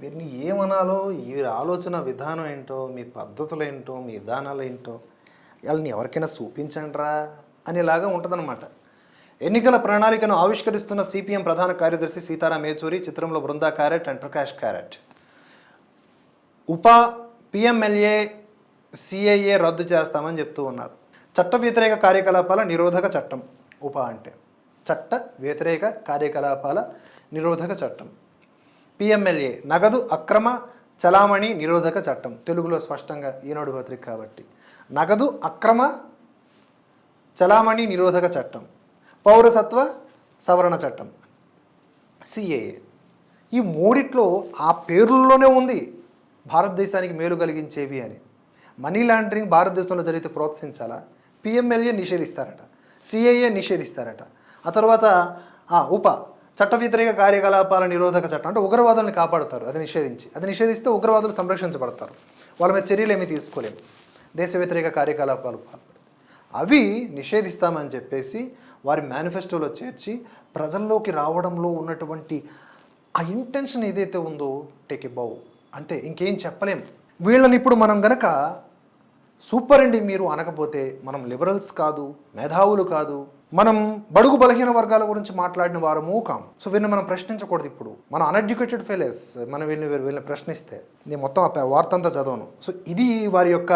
వీరిని ఏమనాలో వీరి ఆలోచన విధానం ఏంటో మీ పద్ధతులు ఏంటో మీ విధానాలు ఏంటో వాళ్ళని ఎవరికైనా చూపించండిరా అనేలాగా ఉంటుందన్నమాట. ఎన్నికల ప్రణాళికను ఆవిష్కరిస్తున్న సిపిఎం ప్రధాన కార్యదర్శి సీతారాం యేచూరి చిత్రంలో బృందా క్యారెట్ అండ్ ప్రకాష్ క్యారెట్. ఉప పిఎంఎల్ఏ సిఐఏ రద్దు చేస్తామని చెప్తూ ఉన్నారు. చట్ట వ్యతిరేక కార్యకలాపాల నిరోధక చట్టం ఉప అంటే. చట్ట వ్యతిరేక కార్యకలాపాల నిరోధక చట్టం. పిఎంఎల్ఏ నగదు అక్రమ చలామణి నిరోధక చట్టం. తెలుగులో స్పష్టంగా ఈనాడు పత్రిక కాబట్టి. నగదు అక్రమ చలామణి నిరోధక చట్టం. పౌరసత్వ సవరణ చట్టం. సిఏఏ ఈ మూడిట్లో ఆ పేర్లలోనే ఉంది భారతదేశానికి మేలు కలిగించేవి అని. మనీ లాండరింగ్ భారతదేశంలో జరిగితే ప్రోత్సహించాలా? పిఎంఎల్ఏ నిషేధిస్తారట. సిఏఏ నిషేధిస్తారట. ఆ తర్వాత ఆ, ఉప చట్ట వ్యతిరేక కార్యకలాపాల నిరోధక చట్టం అంటే ఉగ్రవాదుల్ని కాపాడుతారు అది నిషేధించి. అది నిషేధిస్తే ఉగ్రవాదులు సంరక్షించబడతారు. వాళ్ళ మీద చర్యలు ఏమీ తీసుకోలేము. దేశ వ్యతిరేక కార్యకలాపాలు అవి నిషేధిస్తామని చెప్పేసి వారి మేనిఫెస్టోలో చేర్చి ప్రజల్లోకి రావడంలో ఉన్నటువంటి ఆ ఇంటెన్షన్ ఏదైతే ఉందో టేక్ ఎ అంతే ఇంకేం చెప్పలేం. వీళ్ళని ఇప్పుడు మనం గనక సూపర్ అండి మీరు అనకపోతే మనం లిబరల్స్ కాదు మేధావులు కాదు మనం బడుగు బలహీన వర్గాల గురించి మాట్లాడిన వారము కాం సో వీళ్ళని మనం ప్రశ్నించకూడదు ఇప్పుడు. మనం అన్ఎడ్యుకేటెడ్ ఫెయిలర్స్ మనం వీళ్ళని వీళ్ళని ప్రశ్నిస్తే నేను మొత్తం వార్త అంతా చదవను. సో ఇది వారి యొక్క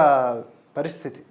పరిస్థితి.